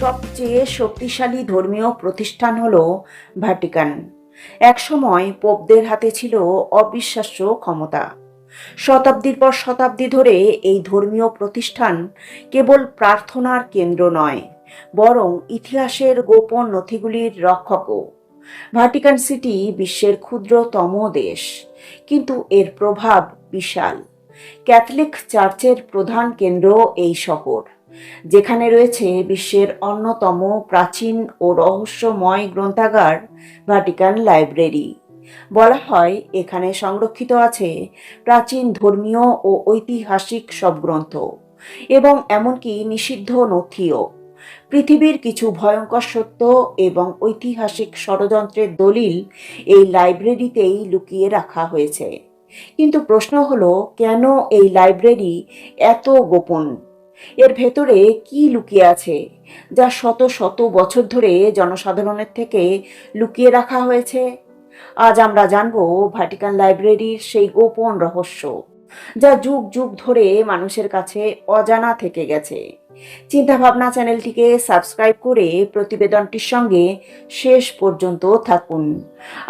সবচেয়ে শক্তিশালী ধর্মীয় প্রতিষ্ঠান হল ভ্যাটিকান একসময় পোপদের হাতে ছিল অবিশ্বাস্য ক্ষমতা। শতাব্দীর পর শতাব্দী ধরে এই ধর্মীয় প্রতিষ্ঠান কেবল প্রার্থনার কেন্দ্র নয়, বরং ইতিহাসের গোপন নথিগুলির রক্ষকও। ভ্যাটিকান সিটি বিশ্বের ক্ষুদ্রতম দেশ, কিন্তু এর প্রভাব বিশাল। ক্যাথলিক চার্চের প্রধান কেন্দ্র এই শহর। যেখানে রয়েছে বিশ্বের অন্যতম প্রাচীন ও রহস্যময় গ্রন্থাগার ভ্যাটিকান লাইব্রেরি। বলা হয়, এখানে সংরক্ষিত আছে প্রাচীন ধর্মীয় ও ঐতিহাসিক সব গ্রন্থ এবং এমনকি নিষিদ্ধ নথিও। পৃথিবীর কিছু ভয়ঙ্কর সত্য এবং ঐতিহাসিক ষড়যন্ত্রের দলিল এই লাইব্রেরিতেই লুকিয়ে রাখা হয়েছে। কিন্তু প্রশ্ন হলো, কেন এই লাইব্রেরি এত গোপন? এর ভেতরে কি লুকিয়ে আছে, যা শত শত বছর ধরে জনসাধারণের থেকে লুকিয়ে রাখা হয়েছে? আজ আমরা জানব ভ্যাটিকান লাইব্রেরির সেই গোপন রহস্য, যা যুগ যুগ ধরে মানুষের কাছে অজানা থেকে গেছে। চিন্তাভাবনা চ্যানেলটিকে সাবস্ক্রাইব করে প্রতিবেদনটির সঙ্গে শেষ পর্যন্ত থাকুন।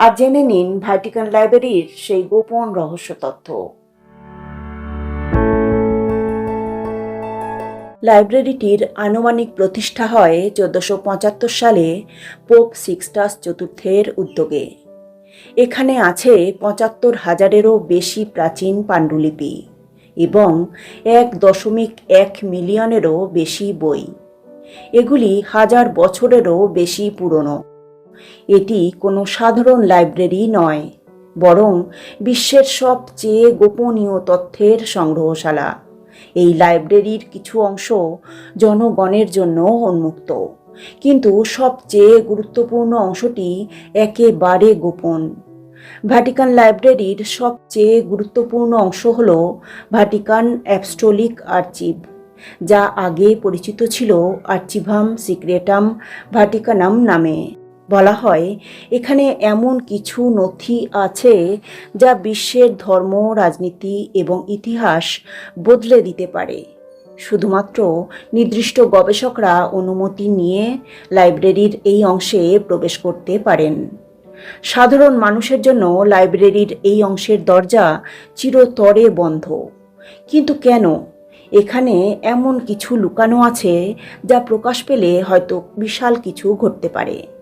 আর জেনে নিন ভ্যাটিকান লাইব্রেরির সেই গোপন রহস্য তথ্য। লাইব্রেরিটির আনুমানিক প্রতিষ্ঠা হয় চোদ্দশো পঁচাত্তর সালে পোপ সিক্সটাস চতুর্থের উদ্যোগে। এখানে আছে পঁচাত্তর হাজারেরও বেশি প্রাচীন পাণ্ডুলিপি এবং এক দশমিক এক মিলিয়নেরও বেশি বই। এগুলি হাজার বছরেরও বেশি পুরনো। এটি কোনো সাধারণ লাইব্রেরি নয়, বরং বিশ্বের সবচেয়ে গোপনীয় তথ্যের সংগ্রহশালা। এই লাইব্রেরির কিছু অংশ জনগণের জন্য উন্মুক্ত। কিন্তু সবচেয়ে গুরুত্বপূর্ণ অংশটি একেবারে গোপন। ভ্যাটিকান লাইব্রেরির সবচেয়ে গুরুত্বপূর্ণ অংশ হল ভ্যাটিকান অ্যাপস্টোলিক আর্চিভ, যা আগে পরিচিত ছিল আর্চিভাম সিক্রেটাম ভ্যাটিকানাম নামে। বলা হয়, এখানে এমন কিছু নথি আছে যা বিশ্বের ধর্ম, রাজনীতি এবং ইতিহাস বদলে দিতে পারে। শুধুমাত্র নির্দিষ্ট গবেষকরা অনুমতি নিয়ে লাইব্রেরির এই অংশে প্রবেশ করতে পারেন। সাধারণ মানুষের জন্য লাইব্রেরির এই অংশের দরজা চিরতরে বন্ধ। কিন্তু কেন? এখানে এমন কিছু লুকানো আছে যা প্রকাশ পেলে হয়তো বিশাল কিছু ঘটতে পারে।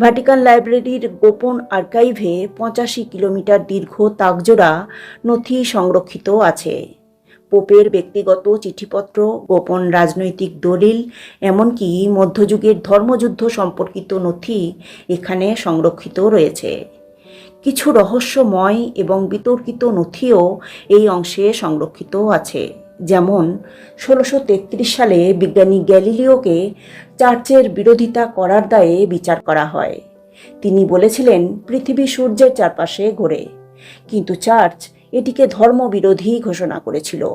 ভ্যাটিকান লাইব্রেরির গোপন আর্কাইভে পঁচাশি কিলোমিটার দীর্ঘ তাকজোড়া নথি সংরক্ষিত আছে। পোপের ব্যক্তিগত চিঠিপত্র, গোপন রাজনৈতিক দলিল, এমনকি মধ্যযুগের ধর্মযুদ্ধ সম্পর্কিত নথি এখানে সংরক্ষিত রয়েছে। কিছু রহস্যময় এবং বিতর্কিত নথিও এই অংশে সংরক্ষিত আছে। যেমন ষোলোশো সালে বিজ্ঞানী গ্যালিলিওকে চার্চের বিরোধিতা করার দায়ে বিচার করা হয়। তিনি বলেছিলেন, পৃথিবী সূর্যের চারপাশে ঘোরে, কিন্তু চার্চ এটিকে ধর্মবিরোধী ঘোষণা করেছিল।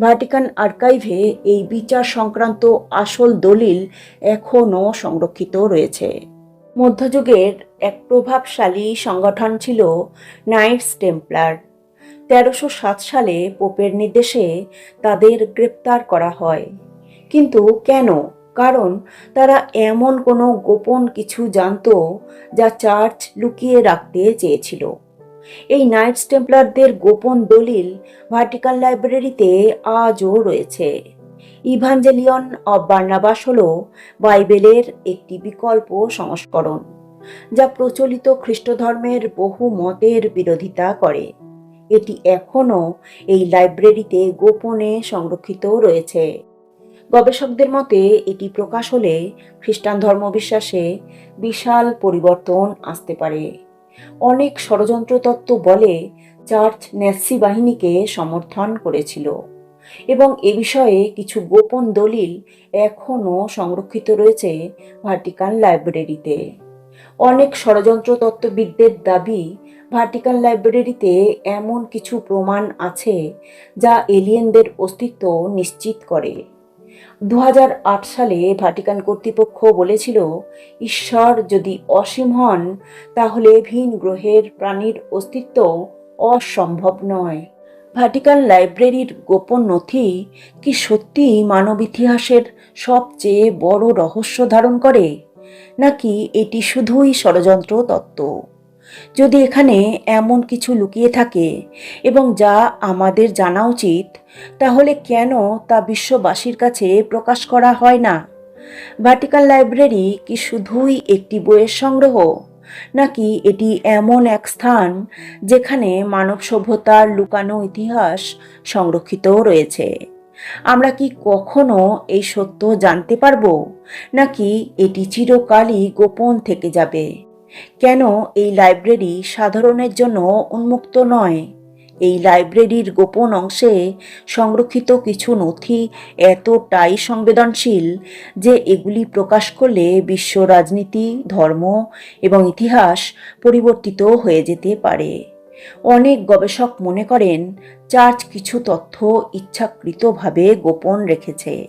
ভ্যাটিকান আর্কাইভে এই বিচার সংক্রান্ত আসল দলিল এখনও সংরক্ষিত রয়েছে। মধ্যযুগের এক প্রভাবশালী সংগঠন ছিল নাইটস টেম্পলার। তেরোশো সাত সালে পোপের নির্দেশে তাদের গ্রেপ্তার করা হয়। কিন্তু কেন? কারণ তারা এমন কোনো গোপন কিছু জানত যা চার্চ লুকিয়ে রাখতে চেয়েছিল। এই নাইটস টেম্পলারদের গোপন দলিল ভার্টিকাল লাইব্রেরিতে আজও রয়েছে। ইভাঞ্জেলিয়ন অব বার্নাবাস হল বাইবেলের একটি বিকল্প সংস্করণ, যা প্রচলিত খ্রিস্ট ধর্মের বহু মতের বিরোধিতা করে। এটি এখনও এই লাইব্রেরিতে গোপনে সংরক্ষিত রয়েছে। গবেষকদের মতে, এটি প্রকাশ হলে খ্রিস্টান ধর্মবিশ্বাসে বিশাল পরিবর্তন আসতে পারে। অনেক ষড়যন্ত্র তত্ত্ব বলে চার্চ ন্যাসি বাহিনীকে সমর্থন করেছিল এবং এ বিষয়ে কিছু গোপন দলিল এখনও সংরক্ষিত রয়েছে ভার্টিকান লাইব্রেরিতে। অনেক ষড়যন্ত্র তত্ত্ববিদদের দাবি, ভার্টিকান লাইব্রেরিতে এমন কিছু প্রমাণ আছে যা এলিয়েনদের অস্তিত্ব নিশ্চিত করে। দু হাজার আট সালে ভ্যাটিকান কর্তৃপক্ষ বলেছিল, ঈশ্বর যদি অসীম হন, তাহলে ভিন গ্রহের প্রাণীর অস্তিত্ব অসম্ভব নয়। ভাটিকান লাইব্রেরির গোপন নথি কি সত্যিই মানব ইতিহাসের সবচেয়ে বড় রহস্য ধারণ করে? নাকি এটি শুধুই ষড়যন্ত্র তত্ত্ব? যদি এখানে এমন কিছু লুকিয়ে থাকে এবং যা আমাদের জানা উচিত, তাহলে কেন তা বিশ্ববাসীর কাছে প্রকাশ করা হয় না? ভাটিকান লাইব্রেরি কি শুধুই একটি বইয়ের সংগ্রহ, নাকি এটি এমন এক স্থান যেখানে মানব সভ্যতার লুকানো ইতিহাস সংরক্ষিত রয়েছে? আমরা কি কখনো এই সত্য জানতে পারব? নাকি এটি চিরকালই গোপন থেকে যাবে? কেন এই লাইব্রেরি সাধারণের জন্য উন্মুক্ত নয়? এই লাইব্রেরির গোপন অংশে সংরক্ষিত কিছু নথি এতটাই সংবেদনশীল যে এগুলি প্রকাশ করলে বিশ্ব রাজনীতি, ধর্ম এবং ইতিহাস পরিবর্তিত হয়ে যেতে পারে। অনেক গবেষক মনে করেন, চার্চ কিছু তথ্য ইচ্ছাকৃতভাবে গোপন রেখেছে।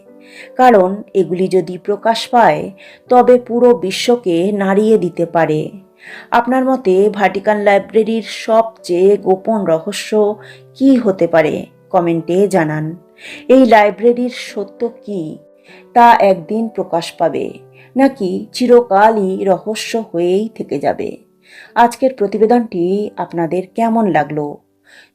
কারণ এগুলি যদি প্রকাশ পায়, তবে পুরো বিশ্বকে নাড়িয়ে দিতে পারে। আপনার মতে ভাটিকান লাইব্রেরির সবচেয়ে গোপন রহস্য কি হতে পারে? কমেন্টে জানান। এই লাইব্রেরির সত্য কি? তা একদিন প্রকাশ পাবে। নাকি চিরকালই রহস্য হয়েই থেকে যাবে? আজকের প্রতিবেদনটি আপনাদের কেমন লাগল?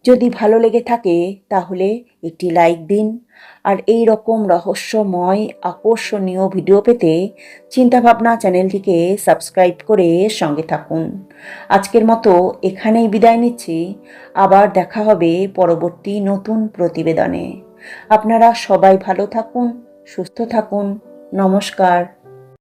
যদি ভালো লেগে থাকে, তাহলে একটি লাইক দিন। আর এই রকম রহস্যময়, আকর্ষণীয় ভিডিও পেতে চিন্তাভাবনা চ্যানেলটিকে সাবস্ক্রাইব করে সঙ্গে থাকুন। আজকের মতো এখানেই বিদায় নিচ্ছি। আবার দেখা হবে পরবর্তী নতুন প্রতিবেদনে। আপনারা সবাই ভালো থাকুন, সুস্থ থাকুন। নমস্কার।